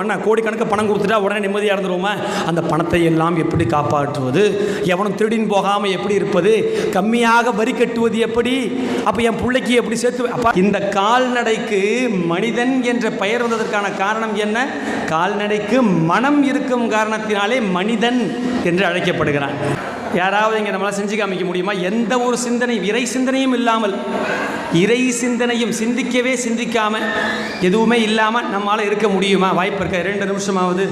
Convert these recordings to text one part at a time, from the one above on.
அண்ணா கோடிக்கணக்கு பணம் கொடுத்துட்டா உடனே நிம்மதியாக இருந்துருவோமா? அந்த பணத்தை எல்லாம் எப்படி காப்பாற்றுவது? எவனும் திருடின்னு போகாமல் எப்படி இருப்பது? கம்மியாக வரி கட்டுவது எப்படி? அப்போ என் பிள்ளைக்கு எப்படி சேர்த்து அப்பா இந்த கால்நடைக்கு மனிதன் என்ற பெயர் வந்ததற்கான காரணம் என்ன? கால்நடைக்கு மனம் இருக்கும் காரணத்தினாலே மனிதன் என்று அழைக்கப்படுகிறான். யாராவது இங்கே நம்மளால் செஞ்சு காமிக்க முடியுமா? எந்த ஒரு சிந்தனை இறை சிந்தனையும் இல்லாமல் இறை சிந்தனையும் சிந்திக்கவே சிந்திக்காம எதுவுமே இல்லாமல் நம்மளால் இருக்க முடியுமா? வாய்ப்பு இருக்க? இரண்டு நிமிஷமாவது.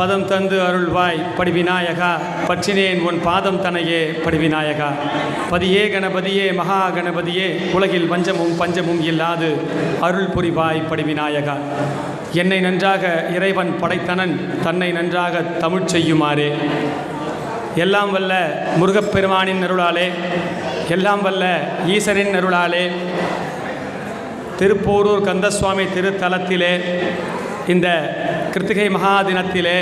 பதம் தந்து அருள்வாய் படிவிநாயகா. பற்றினேன் உன் பாதம் தனையே படிவிநாயகா. பதியே கணபதியே மகா கணபதியே. உலகில் வஞ்சமும் பஞ்சமும் இல்லாது அருள் புரிவாய் படிவிநாயகா. என்னை நன்றாக இறைவன் படைத்தனன் தன்னை நன்றாக தமிழ் செய்யுமாறே. எல்லாம் வல்ல முருகப்பெருமானின் அருளாலே எல்லாம் வல்ல ஈசனின் அருளாலே. திருப்போரூர் கந்தசுவாமி திருத்தலத்திலே இந்த கிருத்திகை மகா தினத்திலே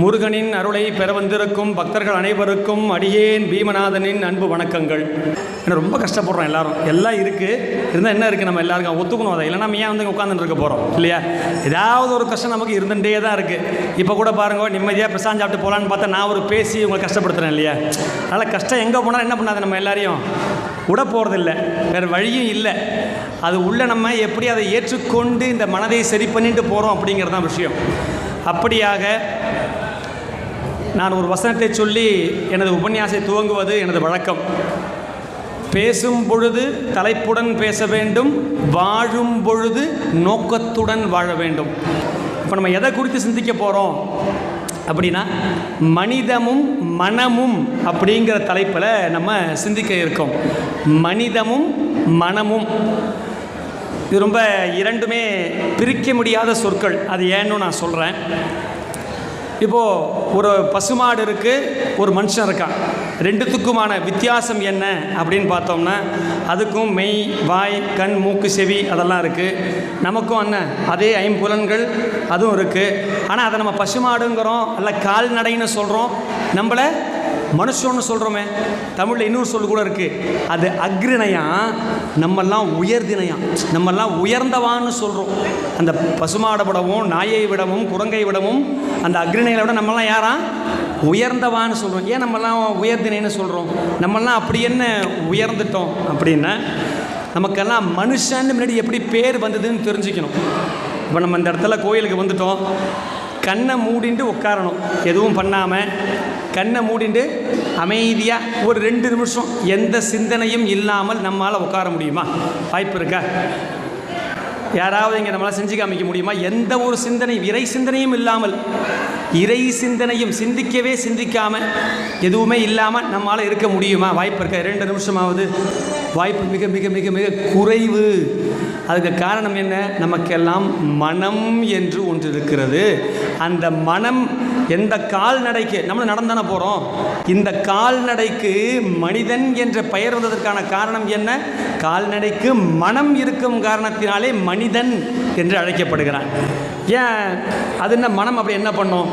முருகனின் அருளை பெற வந்திருக்கும் பக்தர்கள் அனைவருக்கும் அடியேன் பீமநாதனின் அன்பு வணக்கங்கள். ஏன்னா ரொம்ப கஷ்டப்படுறோம் எல்லாரும். எல்லாம் இருக்குது இருந்தால் என்ன இருக்குது நம்ம எல்லாருக்கும் ஒத்துக்கணும் அதை. இல்லைனா நம்ம ஏன் வந்து உட்காந்துட்டு இருக்க போகிறோம் இல்லையா? ஏதாவது ஒரு கஷ்டம் நமக்கு இருந்துகிட்டே தான் இருக்குது இப்போ கூட பாருங்க நிம்மதியாக பிரசாந்த் சாப்பிட்டு போகலான்னு பார்த்தா நான் ஒரு பேசி உங்களை கஷ்டப்படுத்துகிறேன் இல்லையா? அதனால் கஷ்டம் எங்கே போனாலும் என்ன பண்ணாது நம்ம எல்லாரையும்? விட போகிறதில்ல வேறு வழியும் இல்லை. அது உள்ள நம்ம எப்படி அதை ஏற்றுக்கொண்டு இந்த மனதை சரி பண்ணிட்டு போகிறோம் அப்படிங்கிறது தான் விஷயம். அப்படியாக நான் ஒரு வசனத்தை சொல்லி எனது உபன்யாசை துவங்குவது எனது வழக்கம். பேசும் பொழுது தலைப்புடன் பேச வேண்டும் வாழும் பொழுது நோக்கத்துடன் வாழ வேண்டும். இப்போ நம்ம எதை குறித்து சிந்திக்க போகிறோம் அப்படின்னா மனிதமும் மனமும் அப்படிங்கிற தலைப்பில் நம்ம சிந்திக்க இருக்கோம். மனிதமும் மனமும். இது ரொம்ப இரண்டுமே பிரிக்க முடியாத சொற்கள். அது ஏன்னு நான் சொல்கிறேன் இப்போது ஒரு பசுமாடு இருக்குது ஒரு மனுஷன் இருக்கான். ரெண்டுத்துக்குமான வித்தியாசம் என்ன அப்படின்னு பார்த்தோம்னா அதுக்கும் மெய் வாய் கண் மூக்கு செவி அதெல்லாம் இருக்குது நமக்கும் என்ன அதே ஐம்புலன்கள் அதுவும் இருக்குது ஆனால் அதை நம்ம பசுமாடுங்கிறோம் அல்ல கால்நடைன்னு சொல்கிறோம் நம்மளை மனுஷன்னு சொல்கிறோமே தமிழில் இன்னொரு சொல் கூட இருக்குது அது அக்ரிணையா நம்மெல்லாம் உயர்தினையாம் நம்மெல்லாம் உயர்ந்தவான்னு சொல்கிறோம் அந்த பசுமாடை விடவும் நாயை விடவும் குரங்கை விடவும் அந்த அக்ரிணைகளை விட நம்மலாம் யாரா? உயர்ந்தவான்னு சொல்கிறோம் ஏன் நம்மலாம் உயர்தினைன்னு சொல்கிறோம் நம்மெல்லாம் அப்படி என்ன உயர்ந்துட்டோம் அப்படின்னா நமக்கெல்லாம் மனுஷன் முன்னாடி எப்படி பேர் வந்ததுன்னு தெரிஞ்சுக்கணும். இப்போ நம்ம இந்த இடத்துல கோயிலுக்கு வந்துட்டோம். கண்ணை மூடிண்டு உட்காரணும். எதுவும் பண்ணாமல் கண்ணை மூடிண்டு அமைதியாக ஒரு ரெண்டு நிமிஷம் எந்த சிந்தனையும் இல்லாமல் நம்மளால் உட்கார முடியுமா? வாய்ப்பு இருக்கா? யாராவது இங்கே நம்மளால் செஞ்சு காமிக்க முடியுமா? எந்த ஒரு சிந்தனை இறை சிந்தனையும் இல்லாமல் இறை சிந்தனையும் சிந்திக்கவே சிந்திக்காமல் எதுவுமே இல்லாமல் நம்மளால் இருக்க முடியுமா? வாய்ப்பு இருக்க? ரெண்டு நிமிஷமாவது. வாய்ப்பு மிக மிக மிக மிக குறைவு. அதுக்கு காரணம் என்ன? நமக்கெல்லாம் மனம் என்று ஒன்று இருக்கிறது. அந்த மனம் எந்த கால்நடைக்கு நம்ம நடந்தானே போகிறோம் இந்த கால்நடைக்கு மனிதன் என்ற பெயர் வந்ததற்கான காரணம் என்ன? கால்நடைக்கு மனம் இருக்கும் காரணத்தினாலே மனிதன் என்று அழைக்கப்படுகிறான். ஏன்? அது என்ன மனம்? அப்படி என்ன பண்ணும்?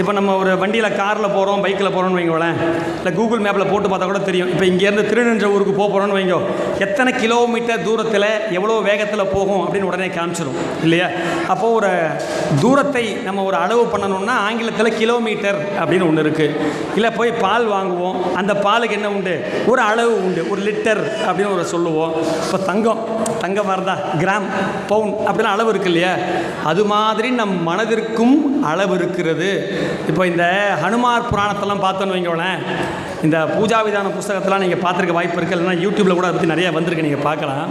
இப்போ நம்ம ஒரு வண்டியில் காரில் போகிறோம் பைக்கில் போகிறோம்னு வைங்களேன். இல்லை கூகுள் மேப்பில் போட்டு பார்த்தா கூட தெரியும். இப்போ இங்கேருந்து திருநின்ற ஊருக்கு போக போகிறோம்னு வைங்கோ. எத்தனை கிலோமீட்டர் தூரத்தில் எவ்வளோ வேகத்தில் போகும் அப்படின்னு உடனே காமிச்சிடும் இல்லையா? அப்போது ஒரு தூரத்தை நம்ம ஒரு அளவு பண்ணணும்னா ஆங்கிலத்தில் கிலோமீட்டர் அப்படின்னு ஒன்று இருக்குது இல்லை போய் பா பால் வாங்குவோம். அந்த பாலுக்கு என்ன உண்டு? ஒரு அளவு உண்டு. ஒரு லிட்டர் அப்படின்னு ஒரு சொல்லுவோம். இப்போ தங்கம். தங்கம் வரதா? கிராம் பவுன் அப்படின்னு அளவு இருக்கு இல்லையா? அது மாதிரி நம் மனதிற்கும் அளவு இருக்கிறது. இப்போ இந்த ஹனுமார் புராணத்தெல்லாம் பார்த்தோன்னு வைங்களேன். இந்த பூஜா விதான புஸ்தகத்தெல்லாம் நீங்கள் பார்த்துருக்க வாய்ப்பு இருக்குது இல்லைன்னா யூடியூப்பில் கூட அதை பற்றி நிறையா வந்திருக்கு. நீங்கள் பார்க்கலாம்.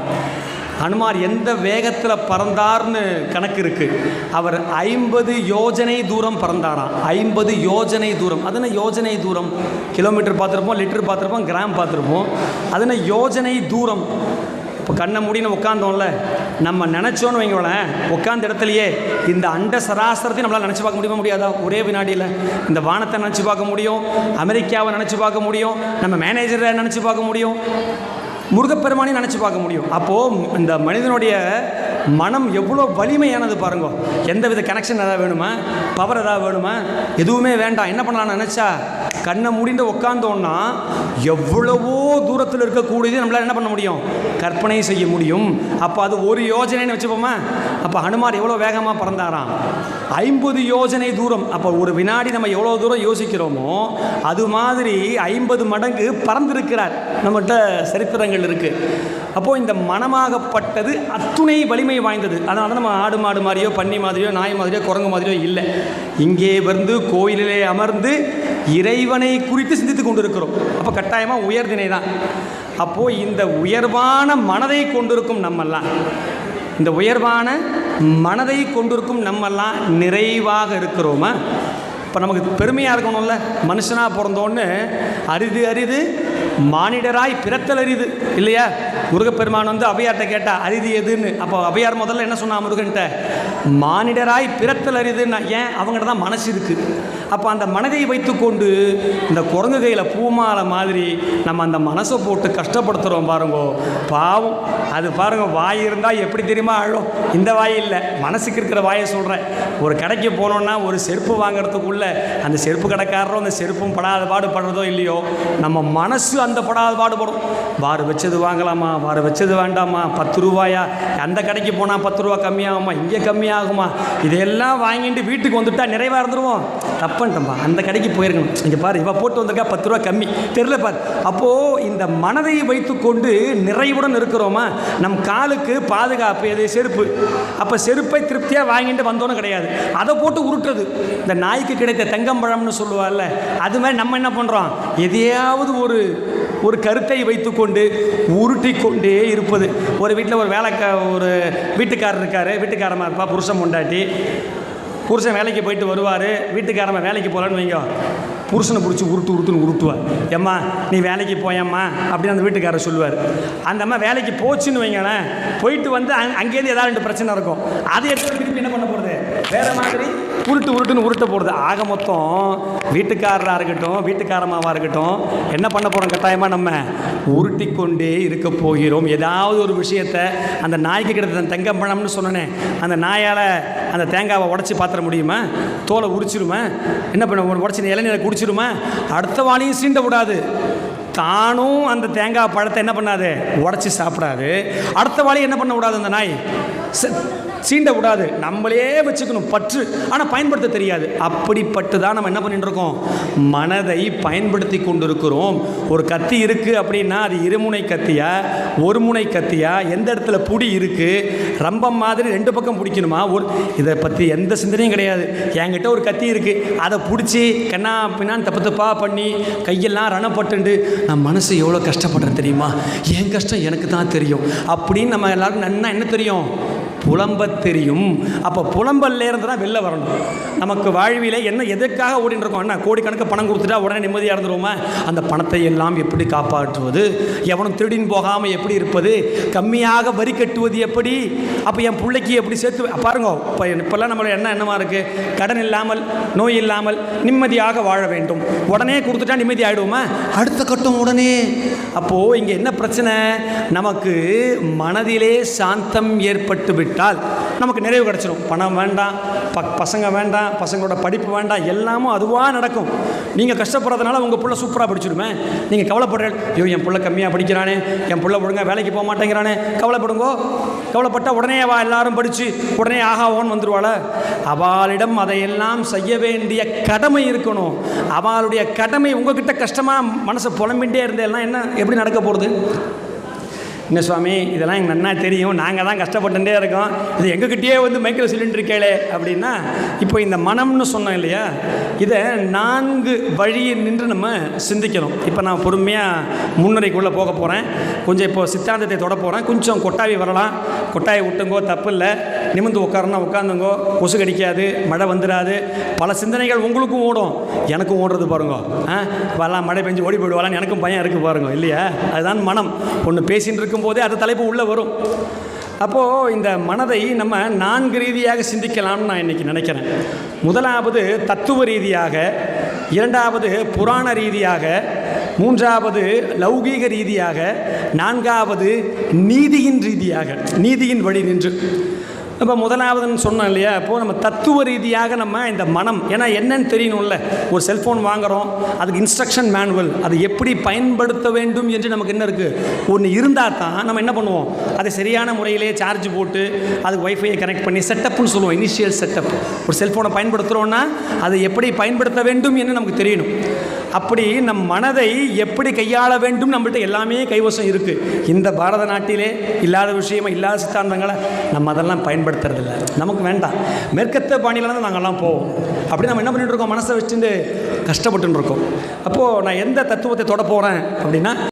ஹனுமார் எந்த வேகத்தில் பறந்தார்னு கணக்கு இருக்குது அவர் ஐம்பது யோஜனை தூரம் பறந்தாராம். ஐம்பது யோஜனை தூரம். அது யோஜனை தூரம்? கிலோமீட்டர் பார்த்துருப்போம் லிட்டர் பார்த்துருப்போம் கிராம் பார்த்துருப்போம். அது யோஜனை தூரம்? இப்போ கண்ணை மூடின்னு உட்காந்தோம்ல நம்ம நினச்சோன்னு வைங்களேன் உட்காந்த இடத்துலையே இந்த அண்ட சராசரத்தையும் நம்மளால் நினச்சி பார்க்க முடியுமா முடியாதா? ஒரே வினாடியில். இந்த வானத்தை நினச்சி பார்க்க முடியும் அமெரிக்காவை நினச்சி பார்க்க முடியும் நம்ம மேனேஜரை நினச்சி பார்க்க முடியும். முருகப்பெருமானையும் நினச்சி பார்க்க முடியும். அப்போது இந்த மனிதனுடைய மனம் எவ்வளோ வலிமையானது பாருங்க. எந்த வித கனெக்ஷன் ஏதாவது வேணுமா? பவர் ஏதாவது வேணுமா? எதுவுமே வேண்டாம். என்ன பண்ணலாம்னு நினச்சா? கண்ணை முடிந்து உட்காந்தோன்னா எவ்வளவோ தூரத்தில் இருக்கக்கூடியது நம்மளால் என்ன பண்ண முடியும்? கற்பனை செய்ய முடியும். அப்போ அது ஒரு யோஜனைன்னு வச்சுப்போமா? அப்போ ஹனுமார் எவ்வளோ வேகமாக பறந்தாராம்? ஐம்பது யோஜனை தூரம். அப்போ ஒரு வினாடி நம்ம எவ்வளோ தூரம் யோசிக்கிறோமோ அது மாதிரி ஐம்பது மடங்கு பறந்திருக்கிறார். நம்மகிட்ட சரித்திரங்கள் இருக்குது அப்போது இந்த மனமாகப்பட்டது அத்துணை வலிமை வாய்ந்தது. அதனால நம்ம ஆடு மாடு மாதிரியோ பன்னி மாதிரியோ நாய் மாதிரியோ குரங்கு மாதிரியோ இல்லை. இங்கே வந்து கோயிலிலே அமர்ந்து இறைவனை குறித்து சிந்தித்து கொண்டிருக்கிறோம். அப்போ கட்டாயமாக உயர்தினை தான் அப்போது இந்த உயர்வான மனதை கொண்டிருக்கும் நம்மெல்லாம். இந்த உயர்வான மனதை கொண்டிருக்கும் நம்மெல்லாம் நிறைவாக இருக்கிறோமா? இப்போ நமக்கு பெருமையாக இருக்கணும்ல. மனுஷனாக பிறந்தோன்னு அரிது அரிது மானிடராய் பிறத்தல் அரிது. இல்லையா? முருகப்பெருமான் வந்து அவையார்ட்ட கேட்டா அரிது எதுன்னு? அப்போ அவையார் முதல்ல என்ன சொன்னா முருகன்ட்ட? மானிடராய் பிறத்தல் அரிதுன்னா ஏன்? அவங்கள்ட்ட தான் மனசு இருக்குது அப்போ அந்த மனதை வைத்துக்கொண்டு இந்த குரங்கு கையில் பூமாலை மாதிரி நம்ம அந்த மனசை போட்டு கஷ்டப்படுத்துகிறோம் பாருங்கோ. பாவம். அது பாருங்க வாய் இருந்தால் எப்படி தெரியுமா அழும்? இந்த வாய் இல்லை. மனசுக்கு இருக்கிற வாயை சொல்கிறேன் ஒரு கடைக்கு போனோன்னா ஒரு செருப்பு வாங்குறதுக்குள்ள அந்த செருப்பு கடைக்காரரும் அந்த செருப்பும் படாத பாடு படுறதோ இல்லையோ நம்ம மனசு அந்த படாத பாடுபடும் வாறு வச்சது வாங்கலாமா? வாறு வச்சது வேண்டாமா? பத்து ரூபாயா? அந்த கடைக்கு போனால் பத்து ரூபா கம்மியாகுமா? இங்கே கம்மியாக ஆகுமா? இதையெல்லாம் வாங்கிட்டு வீட்டுக்கு வந்துட்டா நிறைவாக இருந்துருவோம். தப்புன்ட்டம்பா அந்த கடைக்கு போயிருக்கணும். இங்கே பாரு இவன் போட்டு வந்திருக்கா பத்து ரூபா கம்மி. தெரில பாரு. அப்போது இந்த மனதை வைத்துக்கொண்டு நிறைவுடன் இருக்கிறோமா? நம் காலுக்கு பாதுகாப்பு எது செருப்பு. அப்போ செருப்பை திருப்தியாக வாங்கிட்டு வந்தோன்னு கிடையாது. அதை போட்டு உருட்டுறது. இந்த நாய்க்கு கிடைத்த தங்கம்பழம்னு சொல்லுவாள்ல அது மாதிரி நம்ம என்ன பண்ணுறோம் எதையாவது ஒரு ஒரு கருத்தை வைத்துக்கொண்டு உருட்டி கொண்டே இருப்பது. ஒரு வீட்டில் ஒரு வேலைக்கா ஒரு வீட்டுக்காரர் இருக்கார். வீட்டுக்காரமாக இருப்பா புருஷன் கொண்டாட்டி புருஷன் வேலைக்கு போயிட்டு வருவார். வீட்டுக்காரம்மா வேலைக்கு போகலான்னு வைங்க. புருஷனை பிடிச்சி உருட்டு உருட்டுன்னு உருட்டுவார். ஏம்மா நீ வேலைக்கு போயம்மா அப்படின்னு அந்த வீட்டுக்காரர் சொல்லுவார். அந்த அம்மா வேலைக்கு போச்சுன்னு வைங்களேன் போயிட்டு வந்து அங்கேருந்து ஏதாவது ரெண்டு பிரச்சனை இருக்கும். அதை எடுத்து திருப்பி என்ன பண்ண போகிறது வேற மாதிரி உருட்டு உருட்டுன்னு உருட்ட போடுது. ஆக மொத்தம் வீட்டுக்காரராக இருக்கட்டும் வீட்டுக்காரமாவாக இருக்கட்டும் என்ன பண்ண போகிறோம் கட்டாயமாக நம்ம? உருட்டி கொண்டே இருக்க போகிறோம். ஏதாவது ஒரு விஷயத்தை அந்த நாய்க்கு கிடைத்த தெங்கம்பழம்னு சொன்னனே அந்த நாயால் அந்த தேங்காவை உடச்சி பாத்திர முடியுமா? தோலை உரிச்சிருமா? என்ன பண்ண உடச்சி இளநீரை குடிச்சிருமா? அடுத்த வாளியும் சீண்ட விடாது. தானும் அந்த தேங்காய் பழத்தை என்ன பண்ணாது? உடச்சி சாப்பிடாது. அடுத்த வாளி என்ன பண்ண விடாது அந்த நாய்? சீண்ட விடாது. நம்மளே வச்சுக்கணும் பற்று. ஆனால் பயன்படுத்த தெரியாது. அப்படிப்பட்டு தான் நம்ம என்ன பண்ணிட்டு இருக்கோம் மனதை பயன்படுத்தி கொண்டிருக்கிறோம். ஒரு கத்தி இருக்குது அப்படின்னா அது இருமுனை கத்தியா? ஒரு முனை கத்தியா? எந்த இடத்துல புடி இருக்குது ரம்பம் மாதிரி ரெண்டு பக்கம் பிடிக்கணுமா? ஒரு இதை பற்றி எந்த சிந்தனையும் கிடையாது. என்கிட்ட ஒரு கத்தி இருக்குது அதை பிடிச்சி கண்ணா பின்னான்னு தப்பு தப்பாக பண்ணி கையெல்லாம் ரணப்பட்டுண்டு நான் மனசு எவ்வளோ கஷ்டப்படுறேன் தெரியுமா? என் கஷ்டம் எனக்கு தான் தெரியும். அப்படின்னு நம்ம எல்லாருக்கும் நன்னா என்ன தெரியும்? புலம்ப தெரியும். அப்போ புலம்பல்ல இருந்து தான் வெளில வரணும். நமக்கு வாழ்விலே என்ன எதுக்காக ஓடிட்டு இருக்கோம்? என்ன கோடிக்கணக்கு பணம் கொடுத்துட்டா உடனே நிம்மதியாக இருந்துருவோமா? அந்த பணத்தை எல்லாம் எப்படி காப்பாற்றுவது? எவனும் திருடின்னு போகாமல் எப்படி இருப்பது? கம்மியாக வரி கட்டுவது எப்படி? அப்போ என் பிள்ளைக்கு எப்படி சேர்த்து பாருங்க இப்போ இப்போல்லாம் நம்மளோட என்ன என்னமா இருக்குது கடன் இல்லாமல் நோய் இல்லாமல் நிம்மதியாக வாழ வேண்டும். உடனே கொடுத்துட்டா நிம்மதி ஆகிடுவோமா அடுத்த கட்டம் உடனே. அப்போது இங்கே என்ன பிரச்சனை? நமக்கு மனதிலே சாந்தம் ஏற்பட்டு விட்டால் நமக்கு நிறைவு கிடச்சிரும். பணம் வேண்டாம் ப பசங்க வேண்டாம் பசங்களோட படிப்பு வேண்டாம் எல்லாமும் அதுவாக நடக்கும். நீங்கள் கஷ்டப்படுறதுனால உங்கள் பிள்ளை சூப்பராக படிச்சிருமே. நீங்கள் கவலைப்படுறேன் ஐயோ என் பிள்ளை கம்மியாக படிக்கிறானே என் பிள்ளை ஒழுங்கா வேலைக்கு போக மாட்டேங்கிறானே கவலைப்படுங்கோ. கவலைப்பட்டால் உடனே வா எல்லாரும் படித்து உடனே ஆகா ஓன் வந்துடுவாள அவளிடம் அதையெல்லாம் செய்ய வேண்டிய கடமை இருக்கணும். அவளுடைய கடமை உங்ககிட்ட கஷ்டமாக மனசை புலம்பின்ண்டே இருந்தேன்னா என்ன எப்படி நடக்க போகிறது என்ன சுவாமி இதெல்லாம் எங்கள் நன்னா தெரியும். நாங்கள் தான் கஷ்டப்பட்டுட்டே இருக்கோம். இது எங்ககிட்டயே வந்து மைக்ரோ சிலிண்டர் கேளே அப்படின்னா இப்போ இந்த மனம்னு சொன்னோம் இல்லையா? இதை நான்கு வழியில் நின்று நம்ம சிந்திக்கணும். இப்போ நான் பொறுமையாக முன்னுரைக்குள்ளே போக போகிறேன் கொஞ்சம் இப்போ சித்தாந்தத்தை தொட போகிறேன் கொஞ்சம் கொட்டாவி வரலாம். கொட்டாயை விட்டுங்கோ தப்பு இல்லை. நிமிந்து உட்காரனா உட்காந்துங்கோ கொசு கடிக்காது மழை வந்துடாது பல சிந்தனைகள் உங்களுக்கும் ஓடும். எனக்கும் ஓடுறது பாருங்க. ஆ? வரலாம் மழை பெஞ்சு ஓடி போயிடுவாளான்னு எனக்கும் பயம் இருக்குது பாருங்க இல்லையா? அதுதான் மனம். ஒன்று பேசின்னு இருக்கும்போதே அது தலைப்பு உள்ளே வரும். அப்போது இந்த மனதை நம்ம நான்கு ரீதியாக சிந்திக்கலாம்னு நான் இன்றைக்கி நினைக்கிறேன். முதலாவது தத்துவ ரீதியாக இரண்டாவது புராண ரீதியாக மூன்றாவது லௌகீக ரீதியாக நான்காவது நீதியின் ரீதியாக நீதியின் வழி நின்று. இப்போ முதலாவதுன்னு சொன்னோம் இல்லையா? இப்போது நம்ம தத்துவ ரீதியாக நம்ம இந்த மனம் ஏன்னா என்னன்னு தெரியணும்ல. ஒரு செல்ஃபோன் வாங்குகிறோம் அதுக்கு இன்ஸ்ட்ரக்ஷன் மேனுவல் அதை எப்படி பயன்படுத்த வேண்டும் என்று நமக்கு என்ன இருக்குது ஒன்று இருந்தால் தான் நம்ம என்ன பண்ணுவோம்? அதை சரியான முறையிலே சார்ஜ் போட்டு அதுக்கு ஒய்ஃபையை கனெக்ட் பண்ணி செட்டப்னு சொல்லுவோம் இனிஷியல் செட்டப் ஒரு செல்ஃபோனை பயன்படுத்துகிறோன்னா அதை எப்படி பயன்படுத்த வேண்டும் என்று நமக்கு தெரியணும். அப்படி நம் மனதை எப்படி கையாள வேண்டும் நம்மள்ட்ட எல்லாமே கைவசம் இருக்குது இந்த பாரத நாட்டிலே இல்லாத விஷயமா இல்லாத சித்தாந்தங்களை நம்ம அதெல்லாம் பயன்படுத்துறதில்ல. நமக்கு வேண்டாம். மேற்கத்த பாணியில் தான் நாங்கள்லாம் போவோம். அப்படி நம்ம என்ன பண்ணிட்டு இருக்கோம்? மனசை வச்சுட்டு கஷ்டப்பட்டுன்னு இருக்கோம். அப்போது நான் எந்த தத்துவத்தை தொட போகிறேன் அப்படின்னா